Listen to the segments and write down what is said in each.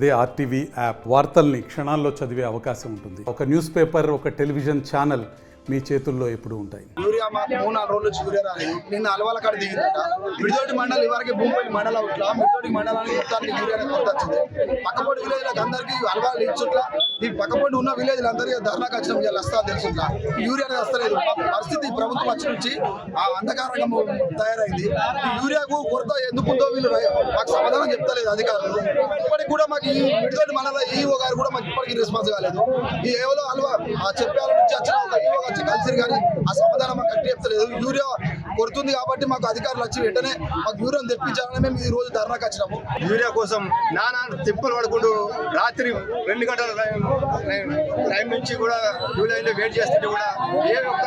అదే RTV app వార్తల్ని క్షణాల్లో చదివే అవకాశం ఉంటుంది. ఒక న్యూస్ పేపర్ ఒక టెలివిజన్ ఛానల్ మీ చేతుల్లో ఎప్పుడు ఉంటాయి. యూరియా మాకు మూడు నాలుగు రోజులు వచ్చి యూరియా రాలేదు నిన్న అలవాల కాడ దిగిందట. మిడితోటి మండలి భూమిపల్లి మండలం ఇట్లా మిడితోటి మండలానికి మొత్తానికి యూరియా కొరత వచ్చింది. పక్కపొడి విలేజ్లకు అందరికీ అలవాలు ఇచ్చుట్లా ఈ పక్కపొడి ఉన్న విలేజ్లు అందరికీ ధర్నాకు వచ్చిన వీళ్ళు వస్తా తెలుసు యూరియా వస్తలేదు. ప్రభుత్వం వచ్చి నుంచి ఆ అంధకారంగా తయారైంది. యూరియాకు కొరత ఎందుకుందో వీళ్ళు మాకు సమాధానం చెప్తలేదు అధికారులు. ఇప్పటికి కూడా మాకు ఈ మిడితోటి మండల ఈఓ గారు కూడా మాకు ఇప్పటికీ రెస్పాన్స్ కాలేదు. ఈ ఏవో అలవా ఆ చెప్పాల నుంచి వచ్చిన ఒక ఈఓ వచ్చి కలిసి కానీ ఆ సమాధానం మాకు కట్టి చెప్తలేదు. యూరియా కొడుతుంది కాబట్టి మాకు అధికారులు వచ్చి వెంటనే మాకు యూరియాను తెప్పించాలని మేము ఈ రోజు ధర్నాకు వచ్చినాము. యూరియా కోసం నానా తిప్పలు పడుకుంటూ రాత్రి రెండు గంటల టైం- టైం నుంచి కూడా యూరియా వెయిట్ చేస్తుంటే కూడా ఏ ఒక్క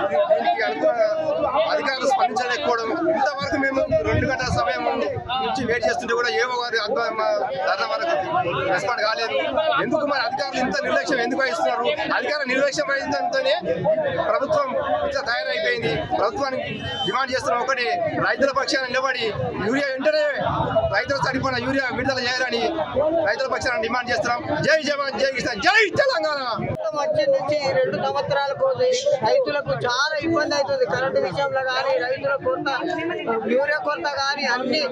దీనికి అధికారులు స్పందించలేకపోవడం. ఇంతవరకు మేము రెండు గంటల సమయం నుంచి వెయిట్ చేస్తుంటే కూడా ఏ వారి ధర్నా వరకు రెస్పాండ్ కాలేదు. ఎందుకు మరి అధికారులు ఇంత నిర్లక్ష్యం ఎందుకు వహిస్తున్నారు? అధికార నిర్లక్ష్యం వహించడంతోనే ప్రభుత్వం తయారైపోయింది. ప్రభుత్వానికి డిమాండ్ చేస్తున్నాం ఒకటి రైతుల పక్షాన నిలబడి యూరియా వెంటనే రైతులు సరిపోయిన యూరియా విడుదల చేయాలని రైతుల పక్షాన డిమాండ్ చేస్తున్నాం. జై జవాన్ జై కిసాన్ జై తెలంగాణ! ప్రభుత్వం నుంచి ఈ రెండు సంవత్సరాల పోతే రైతులకు చాలా ఇబ్బంది అవుతుంది. కరెంటు విషయంలో కానీ రైతుల కొరత యూరియా కొరత కానీ అన్ని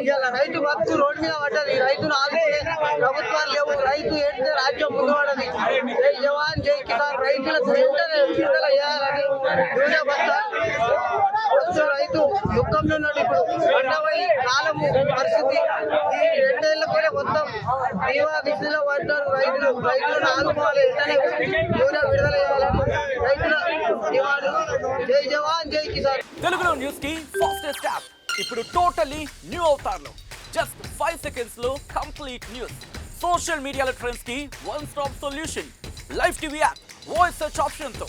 ఇవాళ రైతు బతుకు రోడ్డు మీద పడ్డది. రైతులు ఆదుకునే ప్రభుత్వాలు లేవు. రైతు ఏంటంటే రాజ్యం ముందు పడదు జై జవాన్ జై కిసాన్ రైతులకు వెంటనే విడుదల చేయాలని యూరియా బస్తా వచ్చే రైతు దుఃఖంలో ఉన్నాడు. ఇప్పుడు రెండవ కాలము పరిస్థితి. ఈ రెండేళ్ళ కూడా మొత్తం దీవా దిశలో పడ్డారు రైతులు. రైతులను ఆదుకోవాలి. వెంటనే యూరియా విడుదల చేయాలని రైతుల డిమాండ్. జై జవాన్ జై కిసాన్. తెలుగులో న్యూస్కి ఫాస్టెస్ట్ యాప్ ఇప్పుడు టోటలీ న్యూ అవుతారులో. జస్ట్ ఫైవ్ సెకండ్స్లో కంప్లీట్ న్యూస్ సోషల్ మీడియాలో ట్రెండ్స్కి one stop solution live TV app voice search ఆప్షన్తో.